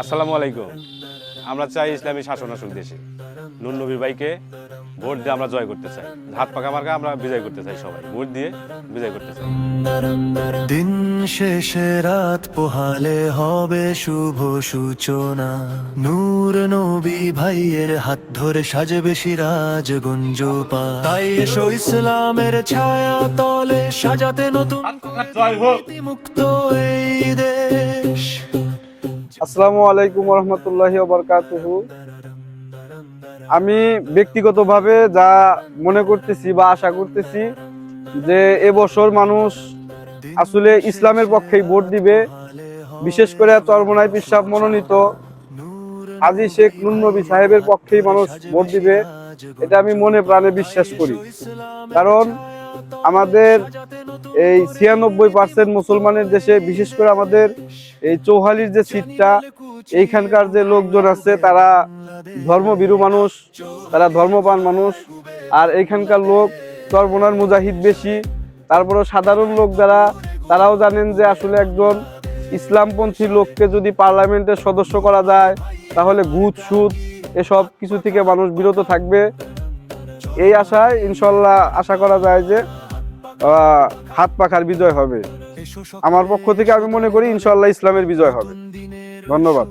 আসসালামু আলাইকুম। আমরা চাই ইসলামী শাসন আসুক দেশে। নুন নবীর ভাইকে ভোট দিয়ে আমরা জয় করতে চাই। হাত পাকা মার্কা আমরা বিজয় করতে চাই সবাই। ভোট দিয়ে বিজয় করতে চাই। দিন শেষে রাত পোহালে হবে শুভ সূচনা। নূর নবী ভাইয়ের হাত ধরে সাজবে সিরাজ গুঞ্জ পা তাই এসো ইসলামের ছায়া তলে সাজাতে নতুন মুক্ত এই দেশ। আসসালামু আলাইকুম রহমতুল্লাহি বরকাতুহু আমি ব্যক্তিগতভাবে যা মনে করতেছি বা আশা করতেছি যে এবছর মানুষ আসলে ইসলামের পক্ষেই ভোট দিবে। বিশেষ করে চরমনাই পিসাব মনোনীত আজি শেখ নুনবী সাহেবের পক্ষেই মানুষ ভোট দিবে, এটা আমি মনে প্রাণে বিশ্বাস করি। কারণ আমাদের এই ছিয়ানব্বই পার্সেন্ট মুসলমানের দেশে, বিশেষ করে আমাদের এই চৌহালির যে সিটটা, এইখানকার যে লোকজন আছে, তারা ধর্মভীরু মানুষ, তারা ধর্মপান মানুষ। আর এইখানকার লোক চরমনার মুজাহিদ বেশি। তারপরে সাধারণ লোক যারা, তারাও জানেন যে আসলে একজন ইসলামপন্থী লোককে যদি পার্লামেন্টের সদস্য করা যায়, তাহলে ঘুষ সুদ এসব কিছু থেকে মানুষ বিরত থাকবে। এই আশায় ইনশাল্লাহ আশা করা যায় যে হাত পাখার বিজয় হবে। আমার পক্ষ থেকে আমি মনে করি ইনশাল্লাহ ইসলামের বিজয় হবে। ধন্যবাদ।